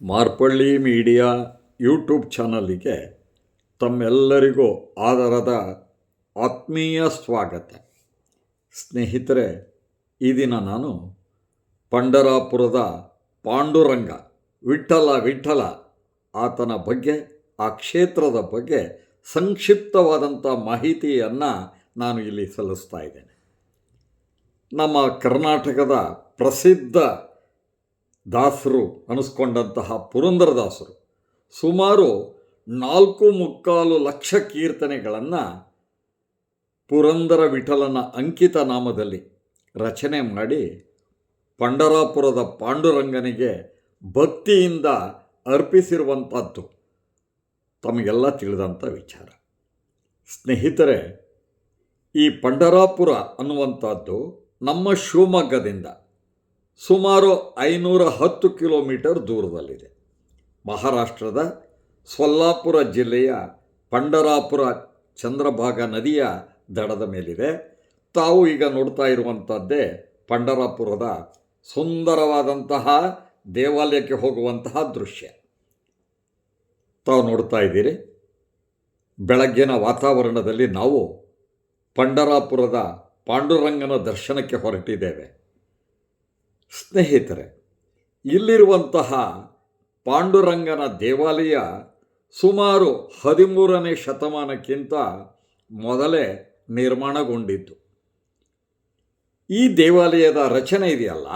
Marpalli media YouTube ಚಾನಲಿಗೆ ತಮ್ಮೆಲ್ಲರಿಗೂ ಆದರದ ಆತ್ಮೀಯ ಸ್ವಾಗತ. ಸ್ನೇಹಿತರೆ, ಈ ದಿನ ನಾನು ಪಂಡರಾಪುರದ ಪಾಂಡುರಂಗ ವಿಠಲ ವಿಠಲ ಆತನ ಬಗ್ಗೆ, ಆ ಕ್ಷೇತ್ರದ ಬಗ್ಗೆ ಸಂಕ್ಷಿಪ್ತವಾದಂಥ ಮಾಹಿತಿಯನ್ನು ನಾನು ಇಲ್ಲಿ ಸಲ್ಲಿಸ್ತಾ ಇದ್ದೇನೆ. ನಮ್ಮ ಕರ್ನಾಟಕದ ಪ್ರಸಿದ್ಧ ದಾಸರು ಅನಿಸ್ಕೊಂಡಂತಹ ಪುರಂದರದಾಸರು ಸುಮಾರು ನಾಲ್ಕು ಮುಕ್ಕಾಲು ಲಕ್ಷ ಕೀರ್ತನೆಗಳನ್ನು ಪುರಂದರ ವಿಠಲನ ಅಂಕಿತ ನಾಮದಲ್ಲಿ ರಚನೆ ಮಾಡಿ ಪಂಡರಾಪುರದ ಪಾಂಡುರಂಗನಿಗೆ ಭಕ್ತಿಯಿಂದ ಅರ್ಪಿಸಿರುವಂಥದ್ದು. ತಮಗೆಲ್ಲ ತಿಳಿದಂಥ ವಿಚಾರ. ಸ್ನೇಹಿತರೆ, ಈ ಪಂಡರಾಪುರ ಅನ್ನುವಂಥದ್ದು ನಮ್ಮ ಶಿವಮೊಗ್ಗದಿಂದ ಸುಮಾರು ಐನೂರ ಹತ್ತು ಕಿಲೋಮೀಟರ್ ದೂರದಲ್ಲಿದೆ. ಮಹಾರಾಷ್ಟ್ರದ ಸೊಲ್ಲಾಪುರ ಜಿಲ್ಲೆಯ ಪಂಡರಾಪುರ ಚಂದ್ರಭಾಗ ನದಿಯ ದಡದ ಮೇಲಿದೆ. ತಾವು ಈಗ ನೋಡ್ತಾ ಇರುವಂಥದ್ದೇ ಪಂಡರಾಪುರದ ಸುಂದರವಾದಂತಹ ದೇವಾಲಯಕ್ಕೆ ಹೋಗುವಂತಹ ದೃಶ್ಯ. ತಾವು ನೋಡ್ತಾ ಇದ್ದೀರಿ. ಬೆಳಗ್ಗಿನ ವಾತಾವರಣದಲ್ಲಿ ನಾವು ಪಂಡರಾಪುರದ ಪಾಂಡುರಂಗನ ದರ್ಶನಕ್ಕೆ ಹೊರಟಿದ್ದೇವೆ. ಸ್ನೇಹಿತರೆ, ಇಲ್ಲಿರುವಂತಹ ಪಾಂಡುರಂಗನ ದೇವಾಲಯ ಸುಮಾರು ಹದಿಮೂರನೇ ಶತಮಾನಕ್ಕಿಂತ ಮೊದಲೇ ನಿರ್ಮಾಣಗೊಂಡಿತ್ತು. ಈ ದೇವಾಲಯದ ರಚನೆ ಇದೆಯಲ್ಲ?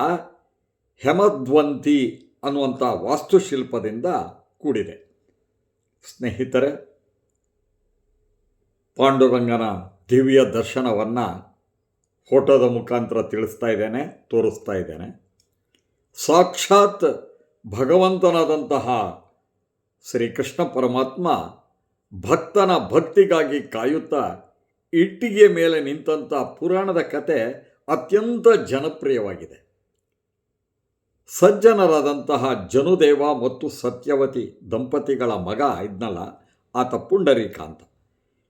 ಹೆಮದ್ವಂತಿ ಅನ್ನುವಂಥ ವಾಸ್ತುಶಿಲ್ಪದಿಂದ ಕೂಡಿದೆ. ಸ್ನೇಹಿತರೆ, ಪಾಂಡುರಂಗನ ದಿವ್ಯ ದರ್ಶನವನ್ನು ಫೋಟೋದ ಮುಖಾಂತರ ತಿಳಿಸ್ತಾ ಇದ್ದೇನೆ, ತೋರಿಸ್ತಾ ಇದ್ದೇನೆ. ಸಾಕ್ಷಾತ್ ಭಗವಂತನಾದಂತಹ ಶ್ರೀಕೃಷ್ಣ ಪರಮಾತ್ಮ ಭಕ್ತನ ಭಕ್ತಿಗಾಗಿ ಕಾಯುತ್ತಾ ಇಟ್ಟಿಗೆ ಮೇಲೆ ನಿಂತಹ ಪುರಾಣದ ಕತೆ ಅತ್ಯಂತ ಜನಪ್ರಿಯವಾಗಿದೆ. ಸಜ್ಜನರಾದಂತಹ ಜನುದೇವ ಮತ್ತು ಸತ್ಯವತಿ ದಂಪತಿಗಳ ಮಗ ಇದ್ನಲ್ಲ, ಆತ ಪುಂಡರೀಕ ಅಂತ.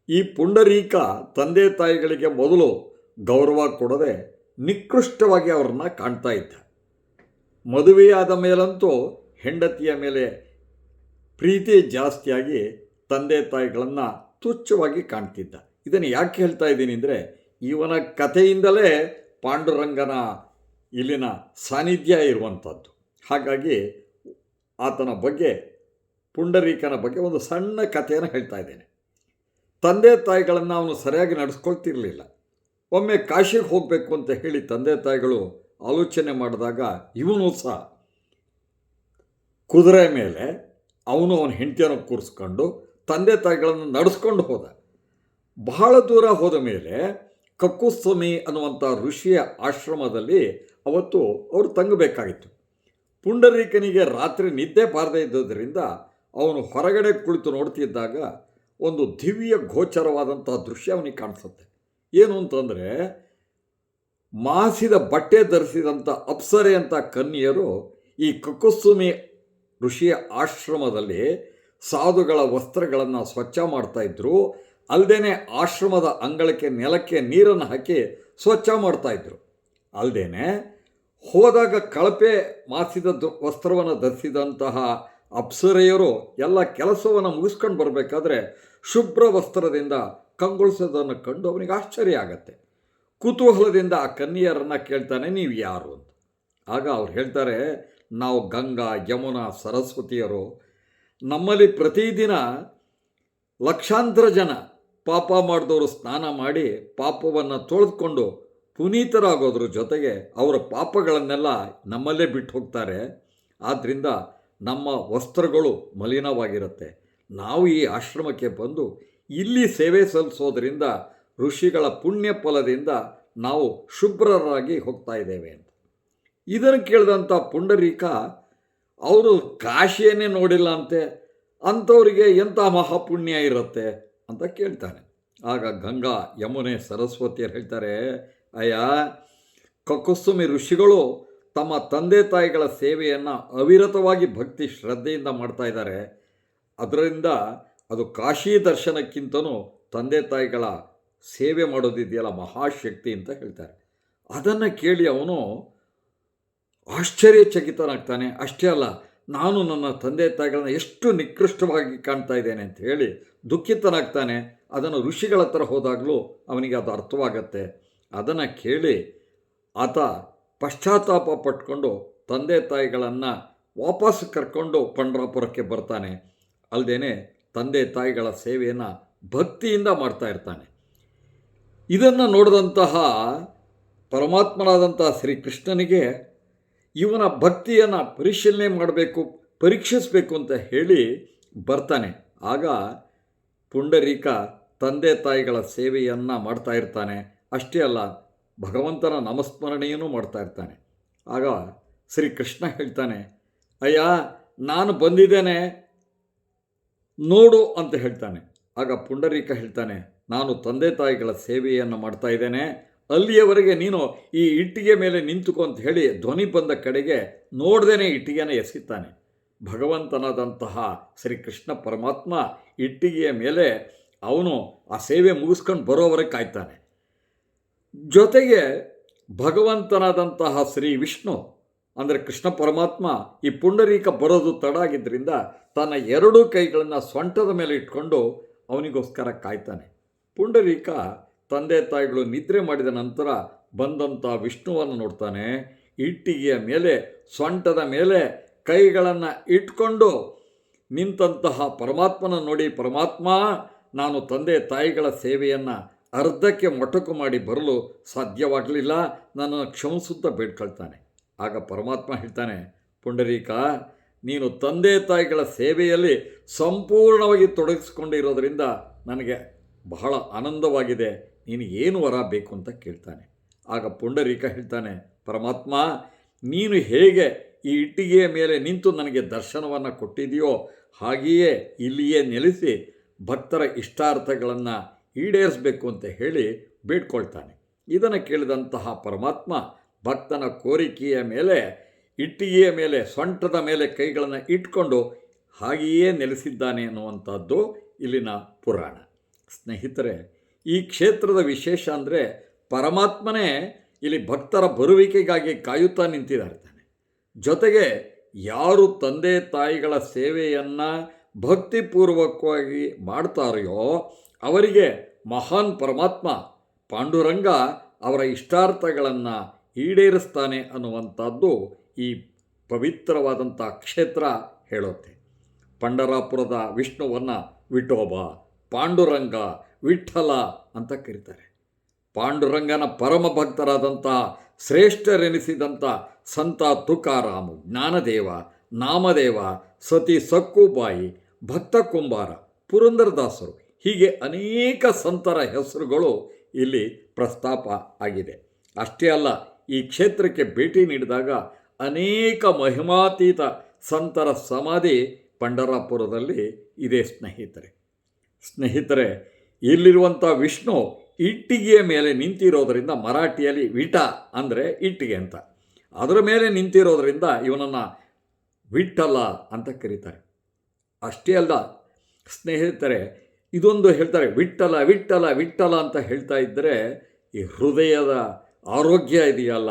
ಈ ಪುಂಡರೀಕ ತಂದೆ ತಾಯಿಗಳಿಗೆ ಮೊದಲು ಗೌರವ ಕೊಡದೆ ನಿಕೃಷ್ಟವಾಗಿ ಅವ್ರನ್ನ ಕಾಣ್ತಾ ಇದ್ದ. ಮದುವೆಯಾದ ಮೇಲಂತೂ ಹೆಂಡತಿಯ ಮೇಲೆ ಪ್ರೀತಿ ಜಾಸ್ತಿಯಾಗಿ ತಂದೆ ತಾಯಿಗಳನ್ನು ತುಚ್ಛವಾಗಿ ಕಾಣ್ತಿದ್ದ. ಇದನ್ನು ಯಾಕೆ ಹೇಳ್ತಾ ಇದ್ದೀನಿ ಅಂದರೆ, ಇವನ ಕಥೆಯಿಂದಲೇ ಪಾಂಡುರಂಗನ ಇಲ್ಲಿನ ಸಾನ್ನಿಧ್ಯ ಇರುವಂಥದ್ದು ಹಾಗಾಗಿ ಆತನ ಬಗ್ಗೆ, ಪುಂಡರೀಕನ ಬಗ್ಗೆ ಒಂದು ಸಣ್ಣ ಕಥೆಯನ್ನು ಹೇಳ್ತಾ ಇದ್ದೇನೆ. ತಂದೆ ತಾಯಿಗಳನ್ನು ಅವನು ಸರಿಯಾಗಿ ನಡೆಸ್ಕೊಳ್ತಿರಲಿಲ್ಲ. ಒಮ್ಮೆ ಕಾಶಿಗೆ ಹೋಗಬೇಕು ಅಂತ ಹೇಳಿ ತಂದೆ ತಾಯಿಗಳು ಆಲೋಚನೆ ಮಾಡಿದಾಗ ಇವನು ಸಹ ಕುದುರೆ ಮೇಲೆ ಅವನು ಅವನ ಹೆಂಡತಿಯನ್ನು ಕೂರಿಸ್ಕೊಂಡು ತಂದೆ ತಾಯಿಗಳನ್ನು ನಡೆಸ್ಕೊಂಡು ಹೋದ. ಬಹಳ ದೂರ ಹೋದ ಮೇಲೆ ಕಕ್ಕುಸ್ವಾಮಿ ಅನ್ನುವಂಥ ಋಷಿಯ ಆಶ್ರಮದಲ್ಲಿ ಅವತ್ತು ಅವರು ತಂಗಬೇಕಾಗಿತ್ತು. ಪುಂಡರೀಕನಿಗೆ ರಾತ್ರಿ ನಿದ್ದೆ ಬಾರದೇ ಇದ್ದುದರಿಂದ ಅವನು ಹೊರಗಡೆ ಕುಳಿತು ನೋಡ್ತಿದ್ದಾಗ ಒಂದು ದಿವ್ಯ ಗೋಚರವಾದಂಥ ದೃಶ್ಯ ಅವನಿಗೆ ಕಾಣಿಸುತ್ತೆ. ಏನು ಅಂತಂದರೆ, ಮಾಸಿದ ಬಟ್ಟೆ ಧರಿಸಿದಂಥ ಅಪ್ಸರೆ ಅಂತ ಕನ್ಯರು ಈ ಕಕುಸುಮಿ ಋಷಿಯ ಆಶ್ರಮದಲ್ಲಿ ಸಾಧುಗಳ ವಸ್ತ್ರಗಳನ್ನು ಸ್ವಚ್ಛ ಮಾಡ್ತಾ ಇದ್ರು. ಅಲ್ಲದೆ ಆಶ್ರಮದ ಅಂಗಳಕ್ಕೆ ನೆಲಕ್ಕೆ ನೀರನ್ನು ಹಾಕಿ ಸ್ವಚ್ಛ ಮಾಡ್ತಾ ಇದ್ರು. ಅಲ್ಲದೇ ಹೋದಾಗ ಕಳಪೆ ಮಾಸಿದ ವಸ್ತ್ರವನ್ನು ಧರಿಸಿದಂತಹ ಅಪ್ಸರೆಯರು ಎಲ್ಲ ಕೆಲಸವನ್ನು ಮುಗಿಸ್ಕೊಂಡು ಬರಬೇಕಾದ್ರೆ ಶುಭ್ರ ವಸ್ತ್ರದಿಂದ ಕಂಗೊಳಿಸೋದನ್ನು ಕಂಡು ಅವನಿಗೆ ಆಶ್ಚರ್ಯ ಆಗತ್ತೆ. ಕುತೂಹಲದಿಂದ ಆ ಕನ್ಯರನ್ನು ಕೇಳ್ತಾನೆ, ನೀವು ಯಾರು? ಅಂತ. ಆಗ ಅವ್ರು ಹೇಳ್ತಾರೆ, ನಾವು ಗಂಗಾ, ಯಮುನಾ, ಸರಸ್ವತಿಯರು. ನಮ್ಮಲ್ಲಿ ಪ್ರತಿದಿನ ಲಕ್ಷಾಂತರ ಜನ ಪಾಪ ಮಾಡಿದವರು ಸ್ನಾನ ಮಾಡಿ ಪಾಪವನ್ನು ತೊಳೆದುಕೊಂಡು ಪುನೀತರಾಗೋದ್ರ ಜೊತೆಗೆ ಅವರ ಪಾಪಗಳನ್ನೆಲ್ಲ ನಮ್ಮಲ್ಲೇ ಬಿಟ್ಟು ಹೋಗ್ತಾರೆ. ಆದ್ದರಿಂದ ನಮ್ಮ ವಸ್ತ್ರಗಳು ಮಲಿನವಾಗಿರುತ್ತೆ. ನಾವು ಈ ಆಶ್ರಮಕ್ಕೆ ಬಂದು ಇಲ್ಲಿ ಸೇವೆ ಸಲ್ಲಿಸೋದರಿಂದ ಋಷಿಗಳ ಪುಣ್ಯ ಫಲದಿಂದ ನಾವು ಶುಭ್ರರಾಗಿ ಹೋಗ್ತಾ ಇದ್ದೇವೆ ಅಂತ. ಇದನ್ನು ಕೇಳಿದಂಥ ಪುಂಡರೀಕ, ಅವರು ಕಾಶಿಯನ್ನೇ ನೋಡಿಲ್ಲ ಅಂತೆ, ಅಂಥವರಿಗೆ ಎಂಥ ಮಹಾಪುಣ್ಯ ಇರುತ್ತೆ? ಅಂತ ಕೇಳ್ತಾನೆ. ಆಗ ಗಂಗಾ, ಯಮುನೆ, ಸರಸ್ವತಿಯರು ಹೇಳ್ತಾರೆ, ಅಯ್ಯ ಕಕುಸುಮಿ ಋಷಿಗಳು ತಮ್ಮ ತಂದೆ ತಾಯಿಗಳ ಸೇವೆಯನ್ನು ಅವಿರತವಾಗಿ ಭಕ್ತಿ ಶ್ರದ್ಧೆಯಿಂದ ಮಾಡ್ತಾ ಇದ್ದಾರೆ. ಅದರಿಂದ ಅದು ಕಾಶಿ ದರ್ಶನಕ್ಕಿಂತನೂ ತಂದೆ ತಾಯಿಗಳ ಸೇವೆ ಮಾಡೋದಿದೆಯಲ್ಲ ಮಹಾಶಕ್ತಿ ಅಂತ ಹೇಳ್ತಾರೆ. ಅದನ್ನು ಕೇಳಿ ಅವನು ಆಶ್ಚರ್ಯಚಕಿತನಾಗ್ತಾನೆ. ಅಷ್ಟೇ ಅಲ್ಲ, ನಾನು ನನ್ನ ತಂದೆ ತಾಯಿಗಳನ್ನ ಎಷ್ಟು ನಿಕೃಷ್ಟವಾಗಿ ಕಾಣ್ತಾ ಇದ್ದೇನೆ ಅಂತ ಹೇಳಿ ದುಃಖಿತನಾಗ್ತಾನೆ. ಅದನ್ನು ಋಷಿಗಳ ಹತ್ರ ಹೋದಾಗಲೂ ಅವನಿಗೆ ಅದು ಅರ್ಥವಾಗತ್ತೆ. ಅದನ್ನು ಕೇಳಿ ಆತ ಪಶ್ಚಾತ್ತಾಪ ಪಟ್ಕೊಂಡು ತಂದೆ ತಾಯಿಗಳನ್ನು ವಾಪಸ್ ಕರ್ಕೊಂಡು ಪಂಡ್ರಾಪುರಕ್ಕೆ ಬರ್ತಾನೆ. ಅಲ್ಲದೆ ತಂದೆ ತಾಯಿಗಳ ಸೇವೆಯನ್ನು ಭಕ್ತಿಯಿಂದ ಮಾಡ್ತಾ ಇರ್ತಾನೆ. ಇದನ್ನು ನೋಡಿದಂತಹ ಪರಮಾತ್ಮನಾದಂತಹ ಶ್ರೀಕೃಷ್ಣನಿಗೆ ಇವನ ಭಕ್ತಿಯನ್ನು ಪರಿಶೀಲನೆ ಮಾಡಬೇಕು, ಪರೀಕ್ಷಿಸಬೇಕು ಅಂತ ಹೇಳಿ ಬರ್ತಾನೆ. ಆಗ ಪುಂಡರೀಕ ತಂದೆ ತಾಯಿಗಳ ಸೇವೆಯನ್ನು ಮಾಡ್ತಾ ಇರ್ತಾನೆ. ಅಷ್ಟೇ ಅಲ್ಲ, ಭಗವಂತನ ನಮಸ್ಮರಣೆಯನ್ನು ಮಾಡ್ತಾ ಇರ್ತಾನೆ. ಆಗ ಶ್ರೀಕೃಷ್ಣ ಹೇಳ್ತಾನೆ, ಅಯ್ಯ, ನಾನು ಬಂದಿದ್ದೇನೆ ನೋಡು ಅಂತ ಹೇಳ್ತಾನೆ. ಆಗ ಪುಂಡರೀಕ ಹೇಳ್ತಾನೆ, ನಾನು ತಂದೆ ತಾಯಿಗಳ ಸೇವೆಯನ್ನು ಮಾಡ್ತಾ ಇದ್ದೇನೆ. ಅಲ್ಲಿಯವರೆಗೆ ನೀನು ಈ ಇಟ್ಟಿಗೆ ಮೇಲೆ ನಿಂತುಕೋ ಅಂತ ಹೇಳಿ ಧ್ವನಿ ಬಂದ ಕಡೆಗೆ ನೋಡ್ದೇನೆ ಇಟ್ಟಿಗೆನ ಎಸಿತಾನೆ ಭಗವಂತನಾದಂತಹ ಶ್ರೀಕೃಷ್ಣ ಪರಮಾತ್ಮ ಇಟ್ಟಿಗೆಯ ಮೇಲೆ ಅವನು ಆ ಸೇವೆ ಮುಗಿಸ್ಕೊಂಡು ಬರೋವರೆಗೆ ಕಾಯ್ತಾನೆ. ಜೊತೆಗೆ ಭಗವಂತನಾದಂತಹ ಶ್ರೀ ವಿಷ್ಣು ಅಂದರೆ ಕೃಷ್ಣ ಪರಮಾತ್ಮ ಈ ಪುಂಡರೀಕ ಬರೋದು ತಡ ಆಗಿದ್ದರಿಂದ ತನ್ನ ಎರಡೂ ಕೈಗಳನ್ನು ಸೊಂಟದ ಮೇಲೆ ಇಟ್ಕೊಂಡು ಅವನಿಗೋಸ್ಕರ ಕಾಯ್ತಾನೆ. ಪುಂಡರೀಕ ತಂದೆ ತಾಯಿಗಳು ನಿದ್ರೆ ಮಾಡಿದ ನಂತರ ಬಂದಂಥ ವಿಷ್ಣುವನ್ನು ನೋಡ್ತಾನೆ. ಇಟ್ಟಿಗೆಯ ಮೇಲೆ, ಸೊಂಟದ ಮೇಲೆ ಕೈಗಳನ್ನು ಇಟ್ಕೊಂಡು ನಿಂತಹ ಪರಮಾತ್ಮನ ನೋಡಿ, ಪರಮಾತ್ಮ, ನಾನು ತಂದೆ ತಾಯಿಗಳ ಸೇವೆಯನ್ನು ಅರ್ಧಕ್ಕೆ ಮೊಟಕು ಮಾಡಿ ಬರಲು ಸಾಧ್ಯವಾಗಲಿಲ್ಲ. ನನ್ನನ್ನು ಕ್ಷಮಿಸುತ್ತಾ ಬೇಡ್ಕೊಳ್ತಾನೆ. ಆಗ ಪರಮಾತ್ಮ ಹೇಳ್ತಾನೆ, ಪುಂಡರೀಕ, ನೀನು ತಂದೆ ತಾಯಿಗಳ ಸೇವೆಯಲ್ಲಿ ಸಂಪೂರ್ಣವಾಗಿ ತೊಡಗಿಸ್ಕೊಂಡಿರೋದ್ರಿಂದ ನನಗೆ ಬಹಳ ಆನಂದವಾಗಿದೆ. ನೀನು ಏನು ವರ ಬೇಕು ಅಂತ ಕೇಳ್ತಾನೆ. ಆಗ ಪುಂಡರೀಕ ಹೇಳ್ತಾನೆ, ಪರಮಾತ್ಮ, ನೀನು ಹೇಗೆ ಈ ಇಟ್ಟಿಗೆಯ ಮೇಲೆ ನಿಂತು ನನಗೆ ದರ್ಶನವನ್ನು ಕೊಟ್ಟಿದೆಯೋ ಹಾಗೆಯೇ ಇಲ್ಲಿಯೇ ನೆಲೆಸಿ ಭಕ್ತರ ಇಷ್ಟಾರ್ಥಗಳನ್ನು ಈಡೇರಿಸಬೇಕು ಅಂತ ಹೇಳಿ ಬೇಡ್ಕೊಳ್ತಾನೆ. ಇದನ್ನು ಕೇಳಿದಂತಹ ಪರಮಾತ್ಮ ಭಕ್ತನ ಕೋರಿಕೆಯ ಮೇಲೆ, ಇಟ್ಟಿಗೆಯ ಮೇಲೆ, ಸೊಂಟದ ಮೇಲೆ ಕೈಗಳನ್ನು ಇಟ್ಕೊಂಡು ಹಾಗೆಯೇ ನೆಲೆಸಿದ್ದಾನೆ ಅನ್ನುವಂಥದ್ದು ಇಲ್ಲಿನ ಪುರಾಣ. ಸ್ನೇಹಿತರೆ, ಈ ಕ್ಷೇತ್ರದ ವಿಶೇಷ ಅಂದರೆ ಪರಮಾತ್ಮನೇ ಇಲ್ಲಿ ಭಕ್ತರ ಬರುವಿಕೆಗಾಗಿ ಕಾಯುತ್ತಾ ನಿಂತಿದ್ದಾರೆ ಜೊತೆಗೆ ಯಾರು ತಂದೆ ತಾಯಿಗಳ ಸೇವೆಯನ್ನು ಭಕ್ತಿಪೂರ್ವಕವಾಗಿ ಮಾಡ್ತಾರೆಯೋ ಅವರಿಗೆ ಮಹಾನ್ ಪರಮಾತ್ಮ ಪಾಂಡುರಂಗ ಅವರ ಇಷ್ಟಾರ್ಥಗಳನ್ನು ಈಡೇರಿಸ್ತಾನೆ ಅನ್ನುವಂಥದ್ದು ಈ ಪವಿತ್ರವಾದಂಥ ಕ್ಷೇತ್ರ ಹೇಳುತ್ತೆ. ಪಂಡರಾಪುರದ ವಿಷ್ಣುವನ್ನು ವಿಠೋಬ, ಪಾಂಡುರಂಗ, ವಿಠಲ ಅಂತ ಕರೀತಾರೆ. ಪಾಂಡುರಂಗನ ಪರಮ ಭಕ್ತರಾದಂಥ ಶ್ರೇಷ್ಠರೆನಿಸಿದಂಥ ಸಂತ ತುಕಾರಾಮು, ಜ್ಞಾನದೇವ, ನಾಮದೇವ, ಸತಿ ಸಕ್ಕುಬಾಯಿ, ಭಕ್ತ ಕುಂಬಾರ, ಪುರಂದರದಾಸರು ಹೀಗೆ ಅನೇಕ ಸಂತರ ಹೆಸರುಗಳು ಇಲ್ಲಿ ಪ್ರಸ್ತಾಪ ಆಗಿದೆ. ಅಷ್ಟೇ ಅಲ್ಲ ಈ ಕ್ಷೇತ್ರಕ್ಕೆ ಭೇಟಿ ನೀಡಿದಾಗ ಅನೇಕ ಮಹಿಮಾತೀತ ಸಂತರ ಸಮಾಧಿ ಪಂಡರಾಪುರದಲ್ಲಿ ಇದೆ ಸ್ನೇಹಿತರೆ. ಸ್ನೇಹಿತರೆ, ಇಲ್ಲಿರುವಂಥ ವಿಷ್ಣು ಇಟ್ಟಿಗೆಯ ಮೇಲೆ ನಿಂತಿರೋದರಿಂದ ಮರಾಠಿಯಲ್ಲಿ ವಿಟ ಅಂದರೆ ಇಟ್ಟಿಗೆ ಅಂತ. ಅದರ ಮೇಲೆ ನಿಂತಿರೋದರಿಂದ ಇವನನ್ನು ವಿಠಲ ಅಂತ ಕರೀತಾರೆ. ಅಷ್ಟೇ ಅಲ್ಲ, ಸ್ನೇಹಿತರೆ, ಇದೊಂದು ಹೇಳ್ತಾರೆ ವಿಠಲ ವಿಠಲ ವಿಠಲ ಅಂತ ಹೇಳ್ತಾ ಇದ್ದರೆ ಈ ಹೃದಯದ ಆರೋಗ್ಯ ಇದೆಯಲ್ಲ,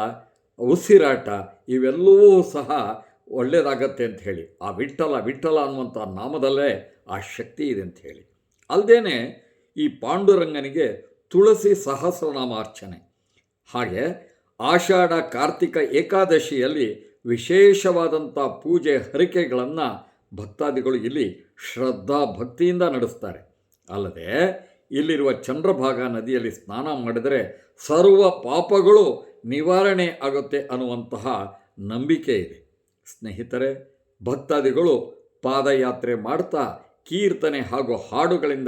ಉಸಿರಾಟ, ಇವೆಲ್ಲವೂ ಸಹ ಒಳ್ಳೆಯದಾಗತ್ತೆ ಅಂತ ಹೇಳಿ. ಆ ವಿಠಲ ವಿಠಲ ಅನ್ನುವಂಥ ನಾಮದಲ್ಲೇ ಆ ಶಕ್ತಿ ಇದೆ ಅಂತ ಹೇಳಿ. ಅಲ್ಲದೇ ಈ ಪಾಂಡುರಂಗನಿಗೆ ತುಳಸಿ ಸಹಸ್ರನಾಮಾರ್ಚನೆ ಹಾಗೆ ಆಷಾಢ, ಕಾರ್ತಿಕ ಏಕಾದಶಿಯಲ್ಲಿ ವಿಶೇಷವಾದಂಥ ಪೂಜೆ ಹರಿಕೆಗಳನ್ನು ಭಕ್ತಾದಿಗಳು ಇಲ್ಲಿ ಶ್ರದ್ಧಾ ಭಕ್ತಿಯಿಂದ ನಡೆಸ್ತಾರೆ. ಅಲ್ಲದೆ ಇಲ್ಲಿರುವ ಚಂದ್ರಭಾಗ ನದಿಯಲ್ಲಿ ಸ್ನಾನ ಮಾಡಿದರೆ ಸರ್ವ ಪಾಪಗಳು ನಿವಾರಣೆ ಆಗುತ್ತೆ ಅನ್ನುವಂತಹ ನಂಬಿಕೆ ಇದೆ. ಸ್ನೇಹಿತರೆ, ಭಕ್ತಾದಿಗಳು ಪಾದಯಾತ್ರೆ ಮಾಡ್ತಾ, ಕೀರ್ತನೆ ಹಾಗೂ ಹಾಡುಗಳಿಂದ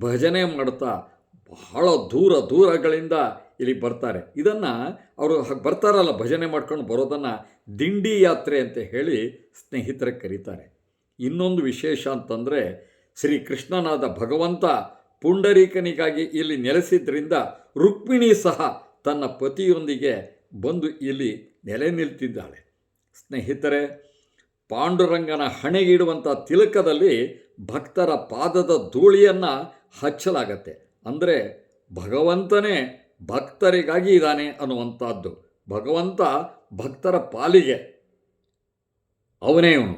ಭಜನೆ ಮಾಡ್ತಾ ಬಹಳ ದೂರ ದೂರಗಳಿಂದ ಇಲ್ಲಿ ಬರ್ತಾರೆ. ಇದನ್ನು ಅವರು ಬರ್ತಾರಲ್ಲ, ಭಜನೆ ಮಾಡ್ಕೊಂಡು ಬರೋದನ್ನು ದಿಂಡಿ ಯಾತ್ರೆ ಅಂತ ಹೇಳಿ ಸ್ನೇಹಿತರೆ ಕರೀತಾರೆ. ಇನ್ನೊಂದು ವಿಶೇಷ ಅಂತಂದರೆ ಶ್ರೀ ಕೃಷ್ಣನಾದ ಭಗವಂತ ಪುಂಡರೀಕನಿಗಾಗಿ ಇಲ್ಲಿ ನೆಲೆಸಿದ್ದರಿಂದ ರುಕ್ಮಿಣಿ ಸಹ ತನ್ನ ಪತಿಯೊಂದಿಗೆ ಬಂದು ಇಲ್ಲಿ ನೆಲೆ ನಿಲ್ತಿದ್ದಾಳೆ. ಸ್ನೇಹಿತರೆ, ಪಾಂಡುರಂಗನ ಹಣೆಗಿಡುವಂಥ ತಿಲಕದಲ್ಲಿ ಭಕ್ತರ ಪಾದದ ಧೂಳಿಯನ್ನು ಹಚ್ಚಲಾಗತ್ತೆ. ಅಂದರೆ ಭಗವಂತನೇ ಭಕ್ತರಿಗಾಗಿ ಇದ್ದಾನೆ ಅನ್ನುವಂಥದ್ದು. ಭಗವಂತ ಭಕ್ತರ ಪಾಲಿಗೆ. ಅವನೇ ಅವನು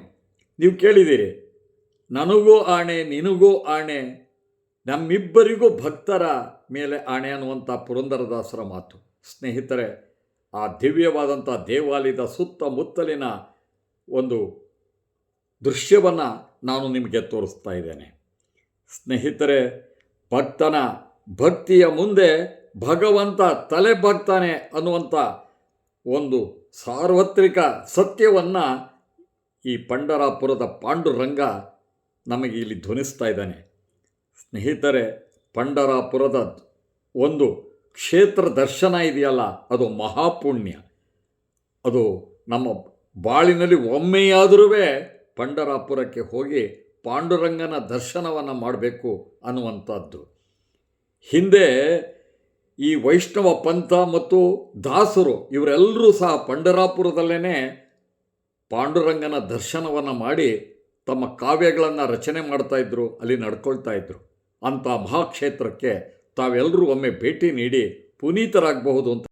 ನೀವು ಕೇಳಿದ್ದೀರಿ, ನನಗೂ ಆಣೆ, ನಿನಗೂ ಆಣೆ ನಮ್ಮಿಬ್ಬರಿಗೂ ಭಕ್ತರ ಮೇಲೆ ಆಣೆ ಅನ್ನುವಂಥ ಪುರಂದರದಾಸರ ಮಾತು. ಸ್ನೇಹಿತರೆ, ಆ ದಿವ್ಯವಾದಂಥ ದೇವಾಲಯದ ಸುತ್ತಮುತ್ತಲಿನ ಒಂದು ದೃಶ್ಯವನ್ನು ನಾನು ನಿಮಗೆ ತೋರಿಸ್ತಾ ಇದ್ದೇನೆ. ಸ್ನೇಹಿತರೆ, ಭಕ್ತನ ಭಕ್ತಿಯ ಮುಂದೆ ಭಗವಂತ ತಲೆ ಬಾಗ್ತಾನೆ ಅನ್ನುವಂಥ ಒಂದು ಸಾರ್ವತ್ರಿಕ ಸತ್ಯವನ್ನು ಈ ಪಂಡರಾಪುರದ ಪಾಂಡುರಂಗ ನಮಗೆ ಇಲ್ಲಿ ಧ್ವನಿಸ್ತಾ ಇದ್ದಾನೆ. ಸ್ನೇಹಿತರೆ ಪಂಡರಾಪುರದ ಒಂದು ಕ್ಷೇತ್ರ ದರ್ಶನ ಇದೆಯಲ್ಲ, ಅದು ಮಹಾಪುಣ್ಯ. ಅದು ನಮ್ಮ ಬಾಳಿನಲ್ಲಿ ಒಮ್ಮೆಯಾದರೂ ಪಂಡರಾಪುರಕ್ಕೆ ಹೋಗಿ ಪಾಂಡುರಂಗನ ದರ್ಶನವನ್ನು ಮಾಡಬೇಕು ಅನ್ನುವಂಥದ್ದು. ಹಿಂದೆ ಈ ವೈಷ್ಣವ ಪಂಥ ಮತ್ತು ದಾಸರು ಇವರೆಲ್ಲರೂ ಸಹ ಪಂಡರಾಪುರದಲ್ಲೇ ಪಾಂಡುರಂಗನ ದರ್ಶನವನ್ನು ಮಾಡಿ ತಮ್ಮ ಕಾವ್ಯಗಳನ್ನು ರಚನೆ ಮಾಡ್ತಾ ಇದ್ದರು ಅಲ್ಲಿ ನಡ್ಕೊಳ್ತಾ ಇದ್ರು. ಅಂಥ ಮಹಾಕ್ಷೇತ್ರಕ್ಕೆ ತಾವೆಲ್ಲರೂ ಒಮ್ಮೆ ಭೇಟಿ ನೀಡಿ ಪುನೀತರಾಗಬಹುದು ಅಂತ